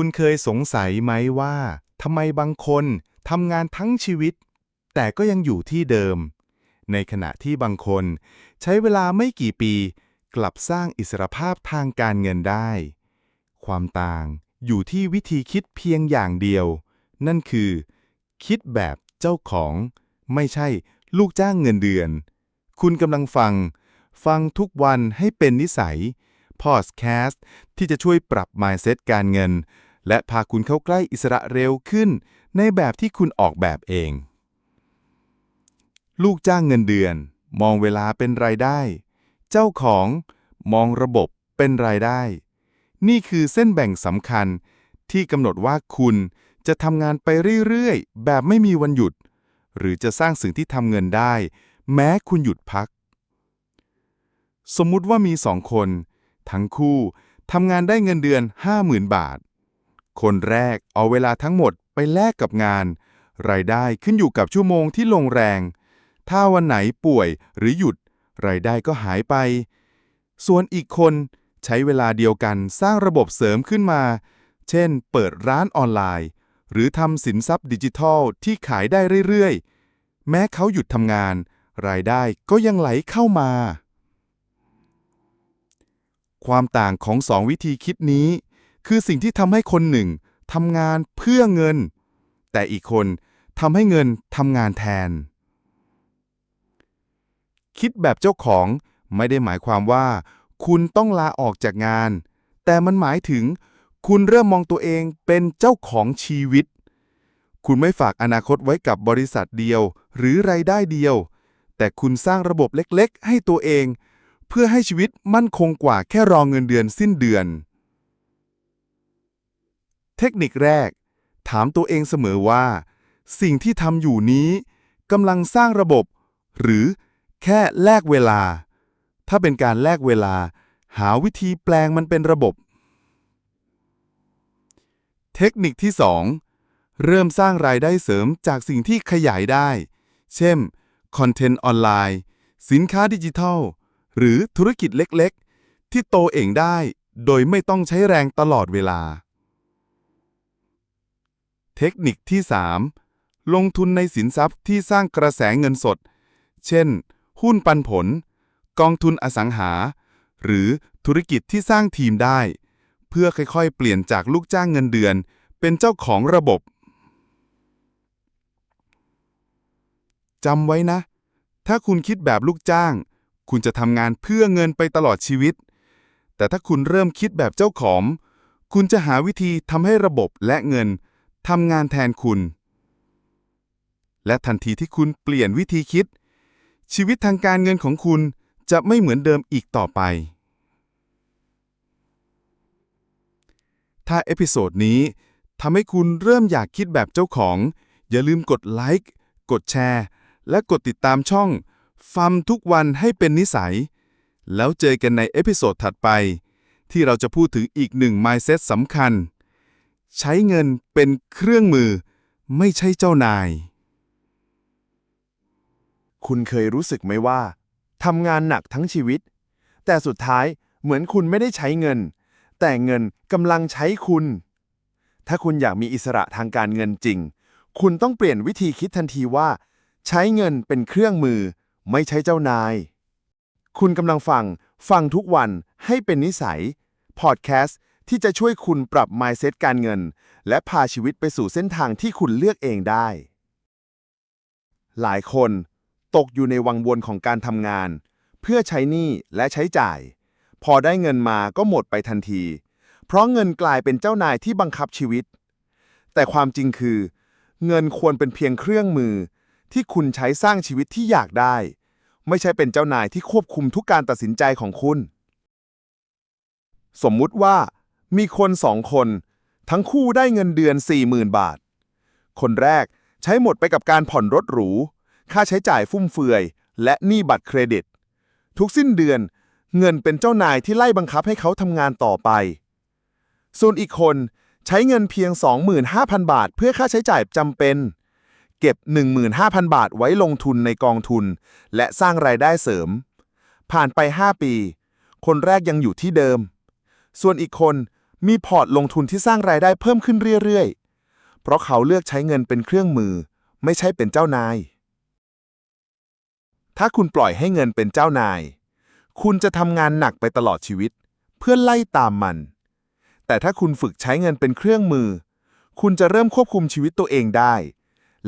คุณเคยสงสัยไหมว่าทำไมบางคนทำงานทั้งชีวิต แต่ก็ยังอยู่ที่เดิม ในขณะที่บางคน ใช้เวลาไม่กี่ปี กลับสร้างอิสรภาพทางการเงินได้ ความต่างอยู่ที่วิธีคิดเพียงอย่างเดียว นั่นคือ คิดแบบเจ้าของ ไม่ใช่ลูกจ้างเงินเดือน คุณกำลังฟัง ฟังทุกวันให้เป็นนิสัยพอดแคสต์ที่จะช่วยปรับ mindset การเงิน และพาคุณเข้าใกล้อิสระเร็วขึ้น ในแบบที่คุณออกแบบเอง ลูกจ้างเงินเดือน มองเวลาเป็นรายได้ เจ้าของมองระบบเป็นรายได้ นี่คือเส้นแบ่งสำคัญที่กำหนดว่าคุณจะทำงานไปเรื่อยๆ แบบไม่มีวันหยุด หรือจะสร้างสิ่งที่ทำเงินได้ แม้คุณหยุดพัก สมมุติว่ามีสองคน ทั้งคู่ทำงานได้เงินเดือน 50,000 บาท คนแรกเอาเวลาทั้งหมดไปแลกกับงาน รายได้ขึ้นอยู่กับชั่วโมงที่ลงแรง ถ้าวันไหนป่วยหรือหยุด รายได้ก็หายไป ส่วนอีกคนใช้เวลาเดียวกันสร้างระบบเสริมขึ้นมา เช่น เปิดร้านออนไลน์ หรือทำสินทรัพย์ดิจิทัลที่ขายได้เรื่อยๆ แม้เขาหยุดทำงาน รายได้ก็ยังไหลเข้ามา ความต่างของสองวิธีคิดนี้ คือสิ่งที่ทำให้คนหนึ่งทำงานเพื่อเงิน แต่อีกคนทำให้เงินทำงานแทน คิดแบบเจ้าของไม่ได้หมายความว่า คุณต้องลาออกจากงาน แต่มันหมายถึง คุณเริ่มมองตัวเองเป็นเจ้าของชีวิต คุณไม่ฝากอนาคตไว้กับบริษัทเดียว หรือไรายได้เดียว แต่คุณสร้างระบบเล็กๆ ให้ตัวเอง เพื่อให้ชีวิตมั่นคงกว่าแค่รองเงินเดือนสิ้นเดือน เทคนิคแรก ถามตัวเองเสมอว่า สิ่งที่ทำอยู่นี้กำลังสร้างระบบ หรือแค่แลกเวลา ถ้าเป็นการแลกเวลา หาวิธีแปลงมันเป็นระบบ เทคนิคที่ 2 เริ่มสร้างรายได้เสริมจากสิ่งที่ขยายได้ เช่นคอนเทนต์ออนไลน์ สินค้าดิจิทัล หรือธุรกิจเล็กๆ ที่โตเองได้โดยไม่ต้องใช้แรงตลอดเวลา เทคนิคที่ 3 ลงทุนในสินทรัพย์ที่สร้างกระแสเงินสด เช่น หุ้นปันผล กองทุนอสังหา หรือธุรกิจที่สร้างทีมได้ เพื่อค่อยๆ เปลี่ยนจากลูกจ้างเงินเดือน เป็นเจ้าของระบบจำไว้นะ ถ้าคุณคิดแบบลูกจ้าง คุณจะทำงานเพื่อเงินไปตลอดชีวิต แต่ถ้าคุณเริ่มคิดแบบเจ้าของ คุณจะหาวิธีทำให้ระบบและเงิน ทำงานแทนคุณ และทันทีที่คุณเปลี่ยนวิธีคิด ชีวิตทางการเงินของคุณจะไม่เหมือนเดิมอีกต่อไป ถ้าเอพิโซดนี้ทำให้คุณเริ่มอยากคิดแบบเจ้าของ อย่าลืมกดไลค์กดแชร์ และกดติดตามช่องฟัมทุกวันให้เป็นนิสัย แล้วเจอกันในเอพิโซดถัดไป ที่เราจะพูดถึงอีกหนึ่ง mindset สำคัญ ใช้เงินเป็นเครื่องมือ ไม่ใช่เจ้านาย คุณเคยรู้สึกไหมว่าทำงานหนักทั้งชีวิต แต่สุดท้ายเหมือนคุณไม่ได้ใช้เงิน แต่เงินกำลังใช้คุณ ถ้าคุณอยากมีอิสระทางการเงินจริง คุณต้องเปลี่ยนวิธีคิดทันทีว่า ใช้เงินเป็นเครื่องมือ ไม่ใช่เจ้านาย คุณกำลังฟัง ฟังทุกวันให้เป็นนิสัย พอดแคสต์ ที่จะช่วยคุณปรับ mindset การเงิน และพาชีวิตไปสู่เส้นทางที่คุณเลือกเองได้ หลายคนตกอยู่ในวังวนของการทำงาน เพื่อใช้หนี้และใช้จ่าย พอได้เงินมาก็หมดไปทันที เพราะเงินกลายเป็นเจ้านายที่บังคับชีวิต แต่ความจริงคือ เงินควรเป็นเพียงเครื่องมือ ที่คุณใช้สร้างชีวิตที่อยากได้ ไม่ใช่เป็นเจ้านายที่ควบคุมทุกการตัดสินใจของคุณ สมมุติว่า มีคนสองคน ทั้งคู่ได้เงินเดือน 40,000 บาท คนแรกใช้หมดไปกับการผ่อนรถหรู ค่าใช้จ่ายฟุ่มเฟือย และหนี้บัตรเครดิต ทุกสิ้นเดือนเงินเป็นเจ้านายที่ไล่บังคับให้เขาทำงานต่อไป ส่วนอีกคนใช้เงินเพียง 25,000 บาท เพื่อค่าใช้จ่ายจำเป็น เก็บ 15,000 บาทไว้ลงทุนในกองทุน และสร้างรายได้เสริม ผ่านไป 5 ปี คนแรกยังอยู่ที่เดิม ส่วนอีกคน มีพอร์ตลงทุนที่สร้างรายได้เพิ่มขึ้นเรื่อยๆ เพราะเขาเลือกใช้เงินเป็นเครื่องมือ ไม่ใช่เป็นเจ้านาย ถ้าคุณปล่อยให้เงินเป็นเจ้านาย คุณจะทำงานหนักไปตลอดชีวิต เพื่อไล่ตามมัน แต่ถ้าคุณฝึกใช้เงินเป็นเครื่องมือ คุณจะเริ่มควบคุมชีวิตตัวเองได้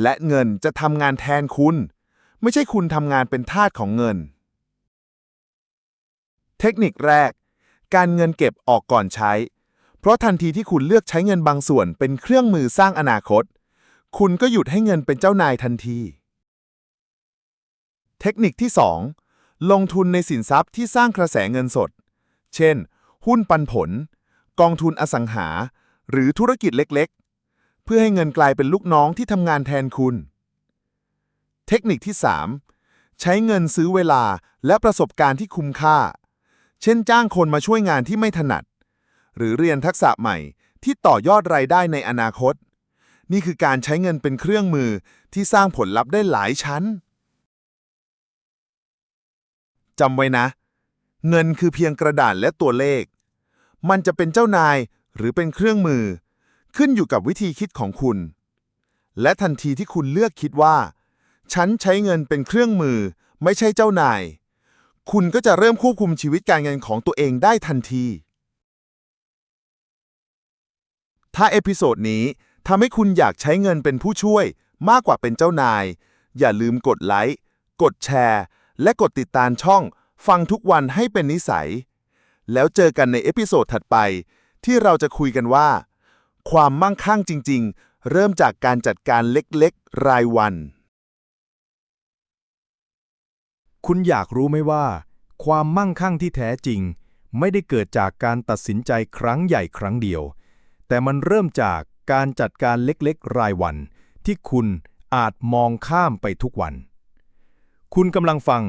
และเงินจะทำงานแทนคุณ ไม่ใช่คุณทำงานเป็นทาสของเงิน เทคนิคแรก การเงินเก็บออกก่อนใช้ เพราะทันทีที่คุณเลือกใช้เงินบางส่วนเป็นเครื่องมือสร้างอนาคต คุณก็หยุดให้เงินเป็นเจ้านายทันที เทคนิคที่ 2 ลงทุนในสินทรัพย์ที่สร้างกระแสเงินสด เช่น หุ้นปันผล กองทุนอสังหา หรือธุรกิจเล็กๆ เพื่อให้เงินกลายเป็นลูกน้องที่ทำงานแทนคุณ เทคนิคที่ 3 ใช้เงินซื้อเวลาและประสบการณ์ที่คุ้มค่า เช่นจ้างคนมาช่วยงานที่ไม่ถนัด หรือเรียนทักษะใหม่ที่ต่อยอดรายได้ในอนาคต นี่คือการใช้เงินเป็นเครื่องมือที่สร้างผลลัพธ์ได้หลายชั้นจำไว้นะ เงินคือเพียงกระดาษและตัวเลข มันจะเป็นเจ้านายหรือเป็นเครื่องมือ ขึ้นอยู่กับวิธีคิดของคุณ และทันทีที่คุณเลือกคิดว่า ฉันใช้เงินเป็นเครื่องมือ ไม่ใช่เจ้านาย คุณก็จะเริ่มควบคุมชีวิตการเงินของตัวเองได้ทันที ถ้าเอพิโซดนี้ทำให้คุณอยากใช้เงินเป็นผู้ช่วยมากกว่าเป็นเจ้านาย อย่าลืมกดไลค์ กดแชร์ และกดติดตามช่อง ฟังทุกวันให้เป็นนิสัย แล้วเจอกันในเอพิโซดถัดไป ที่เราจะคุยกันว่า ความมั่งคั่งจริง ๆ เริ่มจากการจัดการเล็กๆ รายวัน คุณอยากรู้ไหมว่า ความมั่งคั่งที่แท้จริง ไม่ได้เกิดจากการตัดสินใจครั้งใหญ่ครั้งเดียว แต่มันเริ่มจากการจัดการเล็กๆ รายวัน ที่คุณอาจมองข้ามไปทุกวัน คุณกำลังฟัง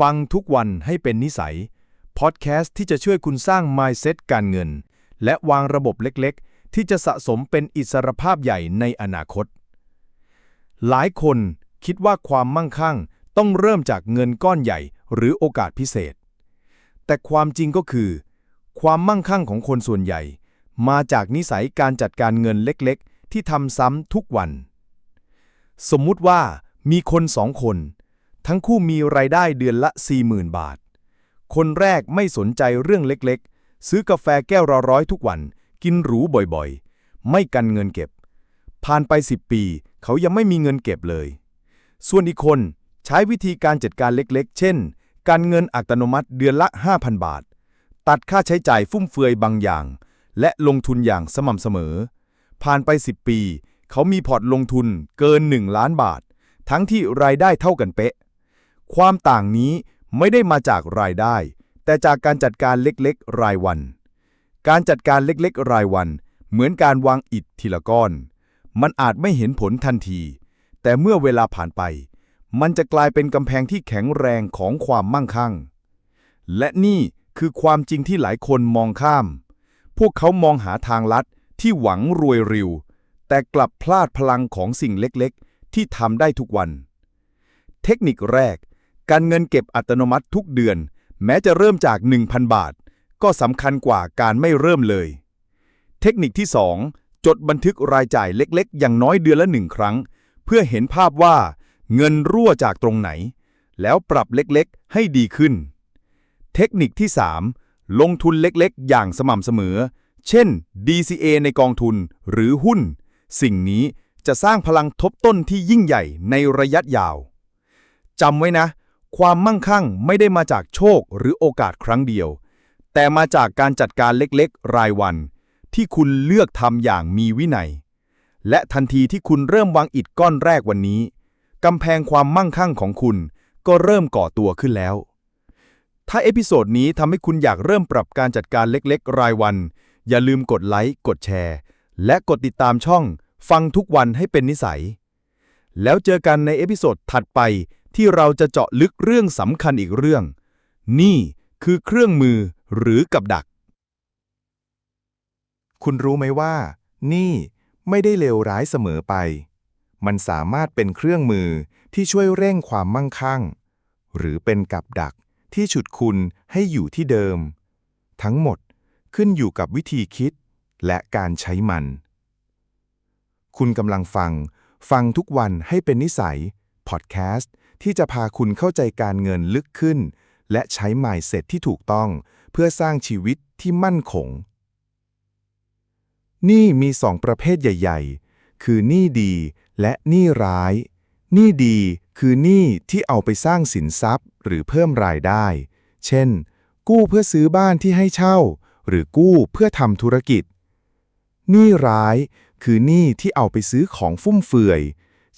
ฟังทุกวันให้เป็นนิสัย พอดแคสต์ที่จะช่วยคุณสร้าง mindset การเงิน และวางระบบเล็กๆ ที่จะสะสมเป็นอิสรภาพใหญ่ในอนาคต หลายคนคิดว่าความมั่งคั่งต้องเริ่มจากเงินก้อนใหญ่หรือโอกาสพิเศษ แต่ความจริงก็คือ ความมั่งคั่งของคนส่วนใหญ่ มาจากนิสัยการจัดการเงินเล็กๆ ที่ทำซ้ำทุกวัน สมมุติว่ามีคนสองคน ทั้งคู่มีรายได้เดือนละ 40,000 บาท คนแรกไม่สนใจเรื่องเล็กๆ ซื้อกาแฟแก้วละร้อยทุกวัน กินหรูบ่อยๆ ไม่กันเงินเก็บ ผ่านไป 10 ปี เขายังไม่มีเงินเก็บเลย ส่วนอีกคนใช้วิธีการจัดการเล็กๆ เช่น การเงินอัตโนมัติเดือนละ 5,000 บาท ตัดค่าใช้จ่ายฟุ่มเฟือยบางอย่าง และลงทุนอย่างสม่ำเสมอ ผ่านไป 10 ปี เขามีพอร์ตลงทุนเกิน 1 ล้านบาท ทั้งที่รายได้เท่ากันเป๊ะ ความต่างนี้ไม่ได้มาจากรายได้ แต่จากการจัดการเล็กๆ รายวัน การจัดการเล็กๆ รายวัน เหมือนการวางอิฐทีละก้อน มันอาจไม่เห็นผลทันที แต่เมื่อเวลาผ่านไป มันจะกลายเป็นกำแพงที่แข็งแรงของความมั่งคั่ง และนี่คือความจริงที่หลายคนมองข้าม พวกเขามองหาทางลัดที่หวังรวยเร็วแต่กลับพลาดพลังของสิ่งเล็กๆ ที่ทำได้ทุกวัน เทคนิคแรก การเงินเก็บอัตโนมัติทุกเดือน แม้จะเริ่มจาก 1,000 บาท ก็สำคัญกว่าการไม่เริ่มเลย เทคนิคที่ 2 จดบันทึกรายจ่ายเล็กๆ อย่างน้อยเดือนละหนึ่งครั้ง เพื่อเห็นภาพว่าเงินรั่วจากตรงไหน แล้วปรับเล็กๆ ให้ดีขึ้น เทคนิคที่ 3 ลงทุนเล็กๆ อย่างสม่ำเสมอ เช่น DCA ในกองทุนหรือหุ้น สิ่งนี้จะสร้างพลังทบต้นที่ยิ่งใหญ่ในระยะยาวจำไว้นะ ความมั่งคั่งไม่ได้มาจากโชคหรือโอกาสครั้งเดียว แต่มาจากการจัดการเล็กๆ รายวัน ที่คุณเลือกทำอย่างมีวินัย และทันทีที่คุณเริ่มวางอิฐก้อนแรกวันนี้กำแพงความมั่งคั่งของคุณก็เริ่มก่อตัวขึ้นแล้ว ถ้าเอพิโซดนี้ทำให้คุณอยากเริ่มปรับการจัดการเล็กๆ รายวัน อย่าลืมกดไลค์ กดแชร์ และกดติดตามช่อง ฟังทุกวันให้เป็นนิสัย แล้วเจอกันในเอพิโซดถัดไปที่เราจะเจาะลึกเรื่องสำคัญอีกเรื่อง นี่คือเครื่องมือหรือกับดัก คุณรู้ไหมว่า นี่ไม่ได้เลวร้ายเสมอไป มันสามารถเป็นเครื่องมือที่ช่วยเร่งความมั่งคั่ง หรือเป็นกับดัก ที่ฉุดคุณให้อยู่ที่เดิม ทั้งหมดขึ้นอยู่กับวิธีคิดและการใช้มัน คุณกำลังฟัง ฟังทุกวันให้เป็นนิสัย พอดแคสต์ ที่จะพาคุณเข้าใจการเงินลึกขึ้น และใช้ mindset ที่ถูกต้อง เพื่อสร้างชีวิตที่มั่นคง นี้มีสองประเภทใหญ่ ๆ คือหนี้ดีและหนี้ร้ายหนี้ดีคือหนี้ที่เอาไปสร้างสินทรัพย์ หรือเพิ่มรายได้ เช่น กู้เพื่อซื้อบ้านที่ให้เช่า หรือกู้เพื่อทำธุรกิจ หนี้ร้ายคือหนี้ที่เอาไปซื้อของฟุ่มเฟือย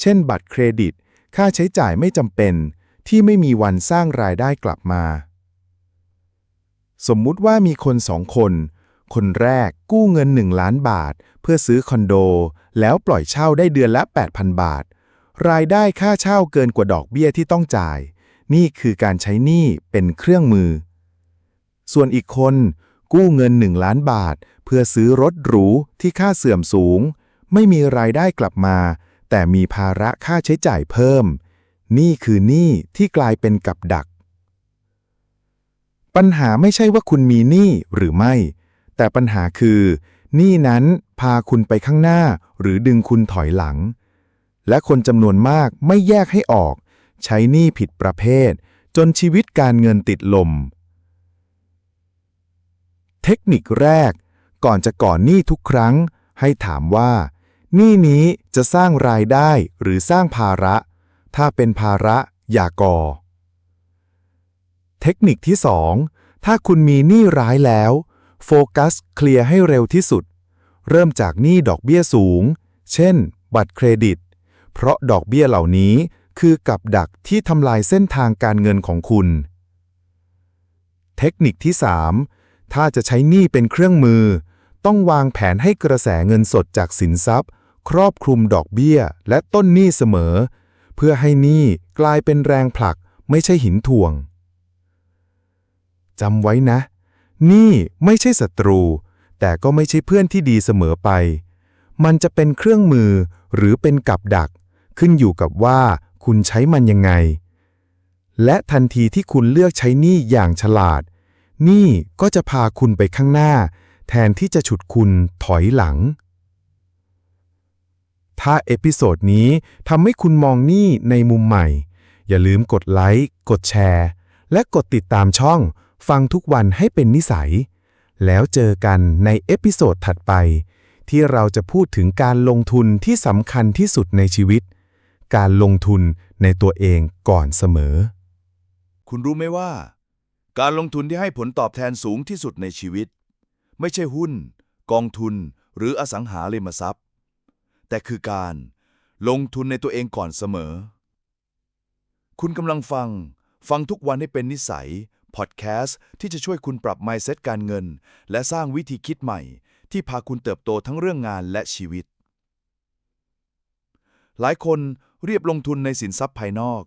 เช่น บัตรเครดิต ค่าใช้จ่ายไม่จำเป็น ที่ไม่มีวันสร้างรายได้กลับมา สมมุติว่ามีคนสองคน คนแรกกู้เงิน 1 ล้านบาท เพื่อซื้อคอนโด แล้วปล่อยเช่าได้เดือนละ 8,000 บาท รายได้ค่าเช่าเกินกว่าดอกเบี้ยที่ต้องจ่าย นี่คือการใช้หนี้เป็นเครื่องมือ ส่วนอีกคนกู้เงิน 1 ล้านบาท เพื่อซื้อรถหรูที่ค่าเสื่อมสูง ไม่มีรายได้กลับมา แต่มีภาระค่าใช้จ่ายเพิ่ม นี่คือหนี้ที่กลายเป็นกับดัก ปัญหาไม่ใช่ว่าคุณมีหนี้หรือไม่ แต่ปัญหาคือหนี้นั้นพาคุณไปข้างหน้าหรือดึงคุณถอยหลัง และคนจำนวนมากไม่แยกให้ออก ใช้หนี้ผิดประเภท จนชีวิตการเงินติดลม เทคนิคแรก ก่อนจะก่อนหนี้ทุกครั้ง ให้ถามว่าหนี้นี้จะสร้างรายได้หรือสร้างภาระ ถ้าเป็นภาระอย่าก่อ เทคนิคที่ 2 ถ้าคุณมีหนี้ร้ายแล้ว โฟกัสเคลียร์ให้เร็วที่สุด เริ่มจากหนี้ดอกเบี้ยสูง เช่น บัตรเครดิต เพราะดอกเบี้ยเหล่านี้ คือกับดักที่ทำลายเส้นทางการเงินของคุณ เทคนิคที่ 3 ถ้าจะใช้หนี้เป็นเครื่องมือ ต้องวางแผนให้กระแสเงินสดจากสินทรัพย์ ครอบคลุมดอกเบี้ย และต้นหนี้เสมอ เพื่อให้หนี้กลายเป็นแรงผลักไม่ใช่หินถ่วงจำไว้นะ นี่ไม่ใช่ศัตรู แต่ก็ไม่ใช่เพื่อนที่ดีเสมอไป มันจะเป็นเครื่องมือหรือเป็นกับดัก ขึ้นอยู่กับว่า คุณใช้มันยังไง และทันทีที่คุณเลือกใช้หนี้อย่างฉลาด หนี้ก็จะพาคุณไปข้างหน้า แทนที่จะฉุดคุณถอยหลัง ถ้าเอพิโซดนี้ทำให้คุณมองหนี้ในมุมใหม่ อย่าลืมกดไลค์ กดแชร์ และกดติดตามช่อง ฟังทุกวันให้เป็นนิสัย แล้วเจอกันในเอพิโซดถัดไปที่เราจะพูดถึงการลงทุนที่สำคัญที่สุดในชีวิต การลงทุนในตัวเองก่อนเสมอ คุณรู้ไหมว่า การลงทุนที่ให้ผลตอบแทนสูงที่สุดในชีวิต ไม่ใช่หุ้น กองทุน หรืออสังหาริมทรัพย์ แต่คือการลงทุนในตัวเองก่อนเสมอ คุณกำลังฟัง ฟังทุกวันให้เป็นนิสัย พอดแคสต์ที่จะช่วยคุณปรับ mindset การเงิน และสร้างวิธีคิดใหม่ ที่พาคุณเติบโตทั้งเรื่องงานและชีวิต หลายคน เรียบลงทุนในสินทรัพย์ภายนอก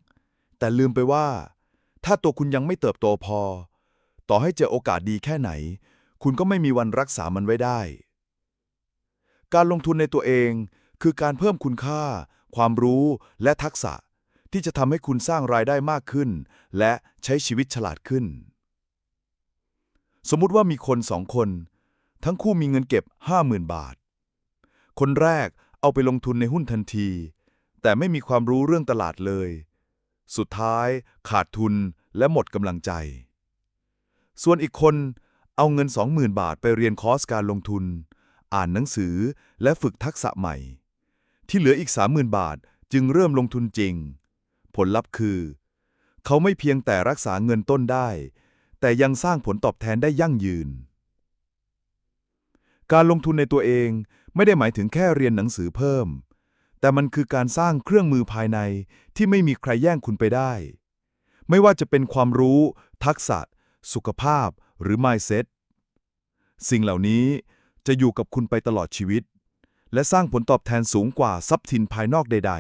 แต่ลืมไปว่า ถ้าตัวคุณยังไม่เติบโตพอ ต่อให้เจอโอกาสดีแค่ไหน คุณก็ไม่มีวันรักษามันไว้ได้ การลงทุนในตัวเองคือการเพิ่มคุณค่า ความรู้และทักษะ ที่จะทำให้คุณสร้างรายได้มากขึ้น และใช้ชีวิตฉลาดขึ้น สมมุติว่ามีคนสองคน ทั้งคู่มีเงินเก็บ 50,000 บาท คนแรกเอาไปลงทุนในหุ้นทันที แต่ไม่มีความรู้เรื่องตลาดเลย สุดท้ายขาดทุนและหมดกำลังใจ ส่วนอีกคนเอาเงิน 20,000 บาทไปเรียนคอร์สการลงทุน อ่านหนังสือและฝึกทักษะใหม่ ที่เหลืออีก 30,000 บาทจึงเริ่มลงทุนจริง ผลลัพธ์คือ เขาไม่เพียงแต่รักษาเงินต้นได้ แต่ยังสร้างผลตอบแทนได้ยั่งยืน การลงทุนในตัวเองไม่ได้หมายถึงแค่เรียนหนังสือเพิ่ม แต่มันคือการสร้างเครื่องมือภายในที่ไม่มีใครแย่งคุณไปได้ ไม่ว่าจะเป็นความรู้ ทักษะ สุขภาพ หรือ mindset สิ่งเหล่านี้จะอยู่กับคุณไปตลอดชีวิต และสร้างผลตอบแทนสูงกว่าทรัพย์สินภายนอกใด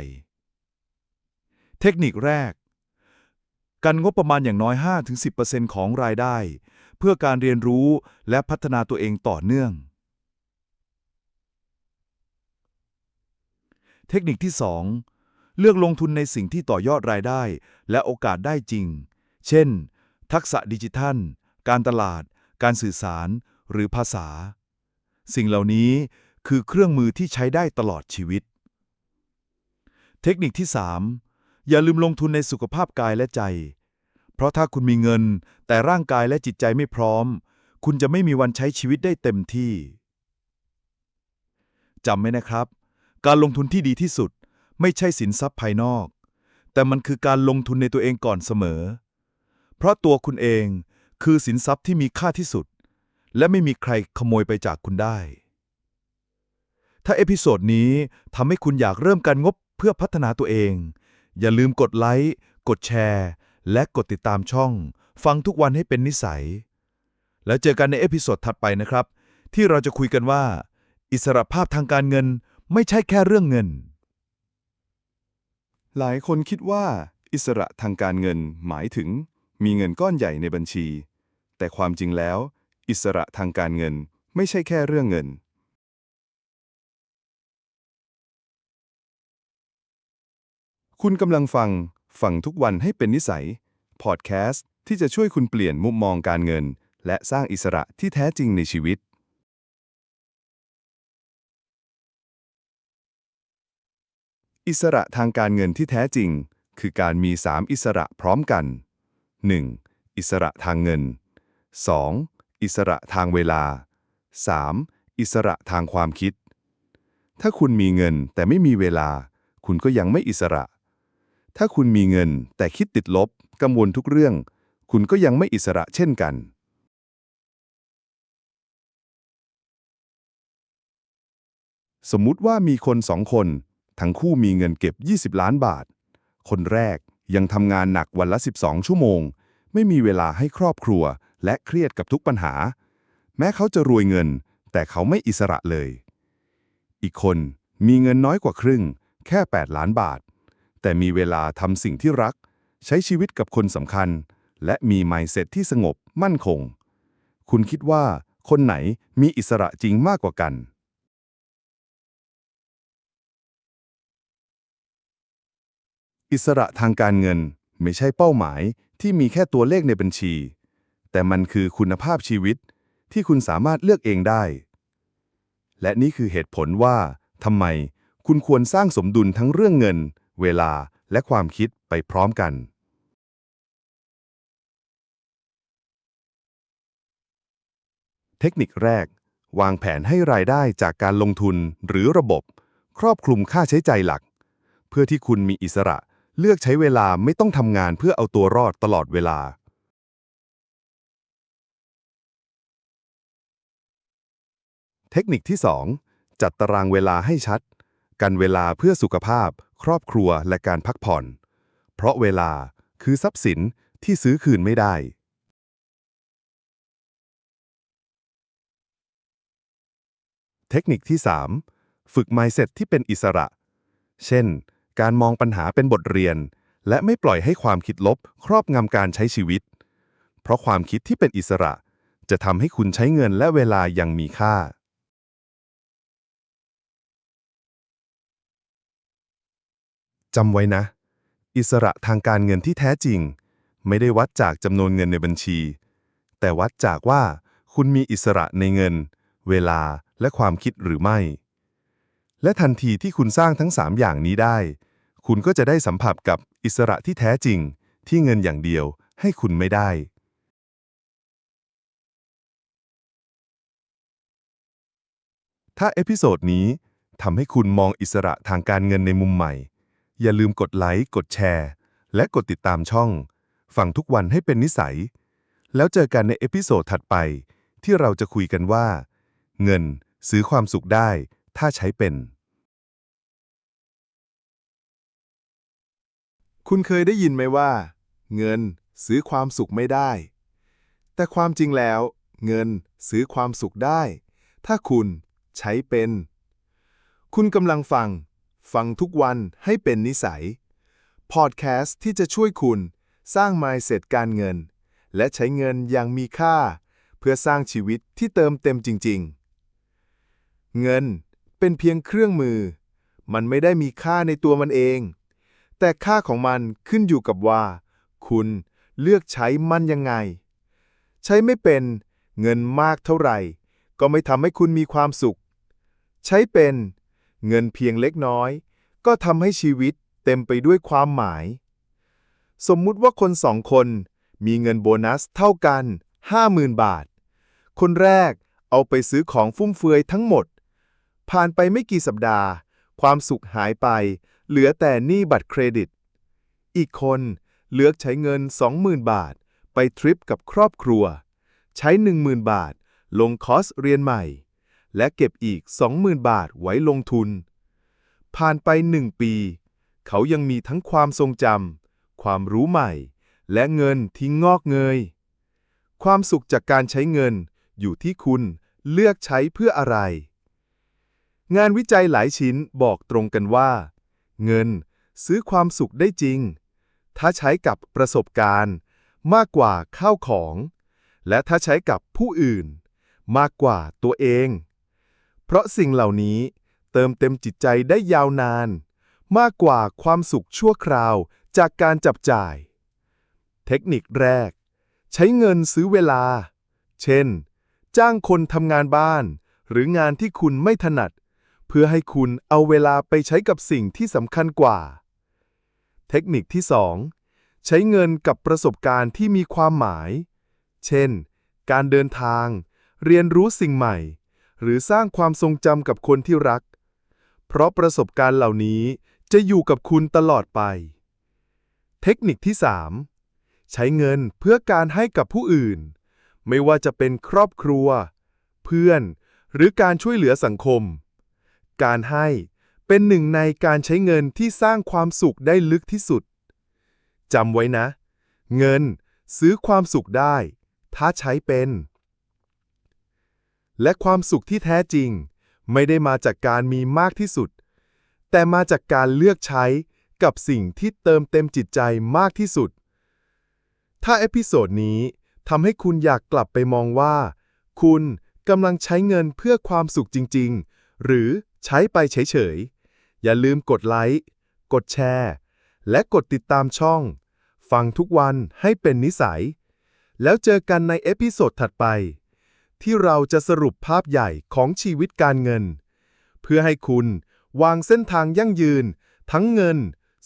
ๆ เทคนิคแรก การงบประมาณอย่างน้อย 5-10%ของรายได้ เพื่อการเรียนรู้และพัฒนาตัวเองต่อเนื่อง เทคนิคที่ 2 เลือกลงทุนในสิ่งที่ต่อยอดรายได้ และโอกาสได้จริง เช่น ทักษะดิจิทัล การตลาด การสื่อสาร หรือภาษา สิ่งเหล่านี้คือเครื่องมือที่ใช้ได้ตลอดชีวิต เทคนิคที่ 3 อย่าลืมลงทุนในสุขภาพกายและใจ เพราะถ้าคุณมีเงิน แต่ร่างกายและจิตใจไม่พร้อม คุณจะไม่มีวันใช้ชีวิตได้เต็มที่จำไว้นะครับ การลงทุนที่ดีที่สุด ไม่ใช่สินทรัพย์ภายนอก แต่มันคือการลงทุนในตัวเองก่อนเสมอ เพราะตัวคุณเองคือสินทรัพย์ที่มีค่าที่สุด และไม่มีใครขโมยไปจากคุณได้ ถ้าเอพิโซดนี้ทำให้คุณอยากเริ่มการงบเพื่อพัฒนาตัวเอง อย่าลืมกดไลค์กดแชร์ และกดติดตามช่อง ฟังทุกวันให้เป็นนิสัย แล้วเจอกันในเอพิโซดถัดไปนะครับ ที่เราจะคุยกันว่า อิสรภาพทางการเงิน ไม่ใช่แค่เรื่องเงิน หลายคนคิดว่า อิสระทางการเงินหมายถึง มีเงินก้อนใหญ่ในบัญชี แต่ความจริงแล้ว อิสระทางการเงินไม่ใช่แค่เรื่องเงิน คุณกำลังฟัง ฟังทุกวันให้เป็นนิสัย พอดแคสต์ที่จะช่วยคุณเปลี่ยนมุมมองการเงิน และสร้างอิสระที่แท้จริงในชีวิต อิสระทางการเงินที่แท้จริง คือการมี 3 อิสระพร้อมกัน 1. อิสระทางเงิน 2. อิสระทางเวลา 3. อิสระทางความคิด ถ้าคุณมีเงินแต่ไม่มีเวลา คุณก็ยังไม่อิสระ ถ้าคุณมีเงินแต่คิดติดลบ กังวลทุกเรื่อง คุณก็ยังไม่อิสระเช่นกันสมมุติว่ามีคนสองคน ทั้งคู่มีเงินเก็บ 20 ล้านบาท คนแรกยังทำงานหนักวันละ 12 ชั่วโมง ไม่มีเวลาให้ครอบครัว และเครียดกับทุกปัญหา แม้เขาจะรวยเงิน แต่เขาไม่อิสระเลย อีกคนมีเงินน้อยกว่าครึ่ง แค่ 8 ล้านบาท แต่มีเวลาทำสิ่งที่รัก ใช้ชีวิตกับคนสำคัญ และมี mindset ที่สงบมั่นคง คุณคิดว่าคนไหนมีอิสระจริงมากกว่ากัน อิสระทางการเงินไม่ใช่เป้าหมายที่มีแค่ตัวเลขในบัญชี แต่มันคือคุณภาพชีวิตที่คุณสามารถเลือกเองได้ และนี่คือเหตุผลว่าทำไมคุณควรสร้างสมดุลทั้งเรื่องเงิน เวลาและความคิดไปพร้อมกัน เทคนิคแรก วางแผนให้รายได้จากการลงทุนหรือระบบ ครอบคลุมค่าใช้จ่ายหลัก เพื่อที่คุณมีอิสระ เลือกใช้เวลาไม่ต้องทำงานเพื่อเอาตัวรอดตลอดเวลา เทคนิคที่ 2 จัดตารางเวลาให้ชัด กันเวลาเพื่อสุขภาพ ครอบครัวและการพักผ่อน เพราะเวลาคือทรัพย์สินที่ซื้อคืนไม่ได้ เทคนิคที่ 3 ฝึก mindset ที่เป็นอิสระ เช่น การมองปัญหาเป็นบทเรียน และไม่ปล่อยให้ความคิดลบ ครอบงำการใช้ชีวิต เพราะความคิดที่เป็นอิสระ จะทำให้คุณใช้เงินและเวลาอย่างมีค่า จำไว้นะ อิสระทางการเงินที่แท้จริง ไม่ได้วัดจากจำนวนเงินในบัญชี แต่วัดจากว่าคุณมีอิสระในเงิน เวลาและความคิดหรือไม่ และทันทีที่คุณสร้างทั้ง 3 อย่างนี้ได้ คุณก็จะได้สัมผัสกับอิสระที่แท้จริง ที่เงินอย่างเดียวให้คุณไม่ได้ ถ้าเอพิโซดนี้ทำให้คุณมองอิสระทางการเงินในมุมใหม่ อย่าลืมกดไลค์ กดแชร์ และกดติดตามช่อง ฟังทุกวันให้เป็นนิสัย แล้วเจอกันในเอพิโซดถัดไป ที่เราจะคุยกันว่า เงินซื้อความสุขได้ ถ้าใช้เป็น คุณเคยได้ยินไหมว่า เงินซื้อความสุขไม่ได้ แต่ความจริงแล้ว เงินซื้อความสุขได้ ถ้าคุณใช้เป็น คุณกำลังฟัง ฟังทุกวันให้เป็นนิสัย พอดแคสต์ที่จะช่วยคุณสร้าง mindset การเงิน และใช้เงินอย่างมีค่า เพื่อสร้างชีวิตที่เติมเต็มจริง ๆ เงิน เป็นเพียงเครื่องมือ มันไม่ได้มีค่าในตัวมันเอง แต่ค่าของมันขึ้นอยู่กับว่า คุณเลือกใช้มันยังไง ใช้ไม่เป็นเงินมากเท่าไหร่ ก็ไม่ทำให้คุณมีความสุข ใช้เป็นเงินเพียงเล็กน้อย ก็ทำให้ชีวิตเต็มไปด้วยความหมาย สมมุติว่าคนสองคนมีเงินโบนัสเท่ากัน 50,000 บาท คนแรกเอาไปซื้อของฟุ่มเฟือยทั้งหมด ผ่านไปไม่กี่สัปดาห์ ความสุขหายไป เหลือแต่หนี้บัตรเครดิต อีกคนเลือกใช้เงิน 20,000 บาท ไปทริปกับครอบครัว ใช้ 10,000 บาท ลงคอร์สเรียนใหม่ และเก็บอีก 20,000 บาทไว้ลงทุน ผ่านไปหนึ่งปี เขายังมีทั้งความทรงจำความรู้ใหม่ และเงินที่งอกเงย ความสุขจากการใช้เงินอยู่ที่คุณเลือกใช้เพื่ออะไร งานวิจัยหลายชิ้นบอกตรงกันว่า เงินซื้อความสุขได้จริง ถ้าใช้กับประสบการณ์ มากกว่าข้าวของ และถ้าใช้กับผู้อื่น มากกว่าตัวเอง เพราะสิ่งเหล่านี้เติมเต็มจิตใจได้ยาวนาน มากกว่าความสุขชั่วคราวจากการจับจ่าย เทคนิคแรก ใช้เงินซื้อเวลา เช่น จ้างคนทำงานบ้าน หรืองานที่คุณไม่ถนัด เพื่อให้คุณเอาเวลาไปใช้กับสิ่งที่สำคัญกว่า เทคนิคที่ 2 ใช้เงินกับประสบการณ์ที่มีความหมาย เช่น การเดินทาง เรียนรู้สิ่งใหม่ หรือสร้างความทรงจำกับคนที่รัก เพราะประสบการณ์เหล่านี้จะอยู่กับคุณตลอดไป เทคนิคที่ 3 ใช้เงินเพื่อการให้กับผู้อื่น ไม่ว่าจะเป็นครอบครัว เพื่อน หรือการช่วยเหลือสังคม การให้ เป็นหนึ่งในการใช้เงินที่สร้างความสุขได้ลึกที่สุด จำไว้นะ เงินซื้อความสุขได้ ถ้าใช้เป็น และความสุขที่แท้จริง ไม่ได้มาจากการมีมากที่สุด แต่มาจากการเลือกใช้กับสิ่งที่เติมเต็มจิตใจมากที่สุด ถ้าเอพิโซดนี้ทำให้คุณอยากกลับไปมองว่า คุณกำลังใช้เงินเพื่อความสุขจริง ๆ หรือ ใช้ไปเฉยๆ อย่าลืมกดไลค์ กดแชร์ และกดติดตามช่อง ฟังทุกวันให้เป็นนิสัย แล้วเจอกันในเอพิโซดถัดไป ที่เราจะสรุปภาพใหญ่ของชีวิตการเงิน เพื่อให้คุณวางเส้นทางยั่งยืน ทั้งเงิน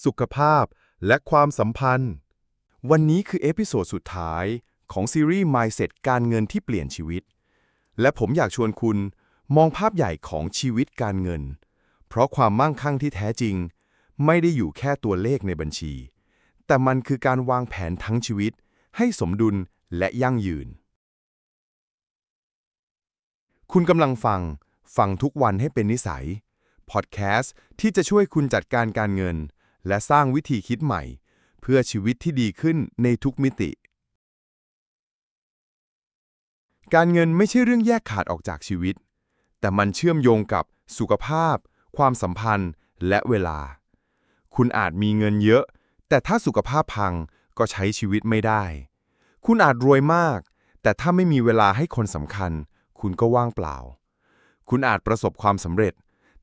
สุขภาพ และความสัมพันธ์ วันนี้คือเอพิโซดสุดท้ายของซีรีส์ Mindset การเงินที่เปลี่ยนชีวิต และผมอยากชวนคุณ มองภาพใหญ่ของชีวิตการเงิน เพราะความมั่งคั่งที่แท้จริง ไม่ได้อยู่แค่ตัวเลขในบัญชี แต่มันคือการวางแผนทั้งชีวิต ให้สมดุลและยั่งยืน คุณกำลังฟัง ฟังทุกวันให้เป็นนิสัย พอดแคสต์ที่จะช่วยคุณจัดการการเงิน และสร้างวิธีคิดใหม่ เพื่อชีวิตที่ดีขึ้นในทุกมิติ การเงินไม่ใช่เรื่องแยกขาดออกจากชีวิต แต่มันเชื่อมโยงกับสุขภาพ ความสัมพันธ์ และเวลา คุณอาจมีเงินเยอะ แต่ถ้าสุขภาพพังก็ใช้ชีวิตไม่ได้ คุณอาจรวยมาก แต่ถ้าไม่มีเวลาให้คนสำคัญ คุณก็ว่างเปล่า คุณอาจประสบความสำเร็จ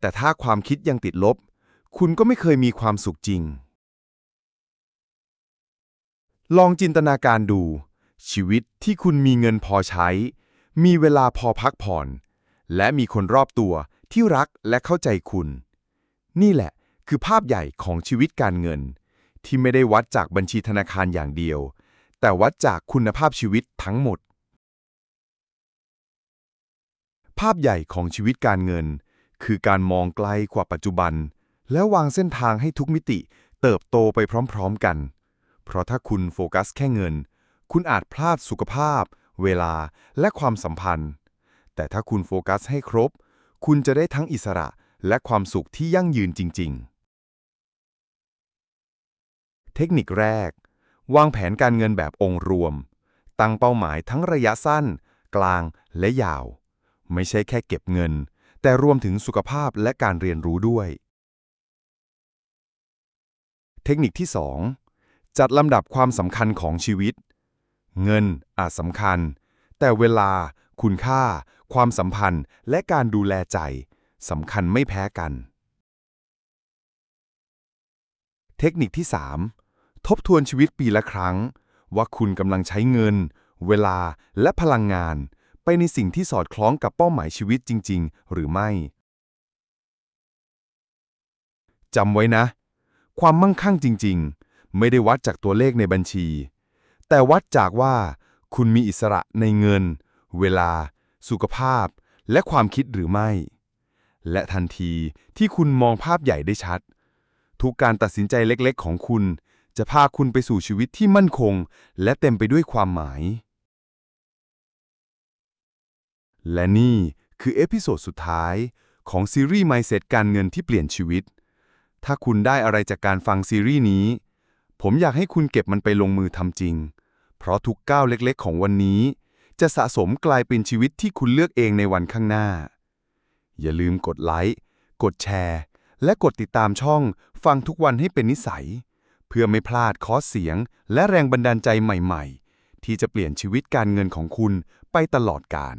แต่ถ้าความคิดยังติดลบ คุณก็ไม่เคยมีความสุขจริง ลองจินตนาการดู ชีวิตที่คุณมีเงินพอใช้ มีเวลาพอพักผ่อน และมีคนรอบตัวที่รักและเข้าใจคุณ นี่แหละคือภาพใหญ่ของชีวิตการเงิน ที่ไม่ได้วัดจากบัญชีธนาคารอย่างเดียว แต่วัดจากคุณภาพชีวิตทั้งหมด ภาพใหญ่ของชีวิตการเงิน คือการมองไกลกว่าปัจจุบัน และวางเส้นทางให้ทุกมิติเติบโตไปพร้อมๆกัน เพราะถ้าคุณโฟกัสแค่เงิน คุณอาจพลาดสุขภาพ เวลาและความสัมพันธ์ แต่ถ้าคุณโฟกัสให้ครบ คุณจะได้ทั้งอิสระและความสุขที่ยั่งยืนจริง ๆ เทคนิคแรก วางแผนการเงินแบบองค์รวม ตั้งเป้าหมายทั้งระยะสั้น กลางและยาว ไม่ใช่แค่เก็บเงิน แต่รวมถึงสุขภาพและการเรียนรู้ด้วย เทคนิคที่ 2 จัดลำดับความสำคัญของชีวิต เงินอาจสำคัญ แต่เวลา คุณค่า ความสัมพันธ์ และการดูแลใจสำคัญไม่แพ้กัน เทคนิคที่ 3 ทบทวนชีวิตปีละครั้ง ว่าคุณกำลังใช้เงิน เวลาและพลังงาน ไปในสิ่งที่สอดคล้องกับเป้าหมายชีวิตจริง ๆ หรือไม่จำไว้นะ ความมั่งคั่งจริง ๆ ไม่ได้วัดจากตัวเลขในบัญชี แต่วัดจากว่าคุณมีอิสระในเงิน เวลา สุขภาพ และความคิดหรือไม่ และทันทีที่คุณมองภาพใหญ่ได้ชัด ทุกการตัดสินใจเล็กๆ ของคุณ จะพาคุณไปสู่ชีวิตที่มั่นคง และเต็มไปด้วยความหมาย และนี่คือเอพิโซดสุดท้ายของซีรีส์ Mindset การเงินที่เปลี่ยนชีวิต ถ้าคุณได้อะไรจากการฟังซีรีส์นี้ ผมอยากให้คุณเก็บมันไปลงมือทำจริง เพราะทุกก้าวเล็กๆ ของวันนี้ จะสะสมกลายเป็นชีวิตที่คุณเลือกเองในวันข้างหน้า อย่าลืมกดไลค์ กดแชร์ และกดติดตามช่อง ฟังทุกวันให้เป็นนิสัย เพื่อไม่พลาดคอร์สเสียง และแรงบันดาลใจใหม่ ๆ ที่จะเปลี่ยนชีวิตการเงินของคุณไปตลอดกาล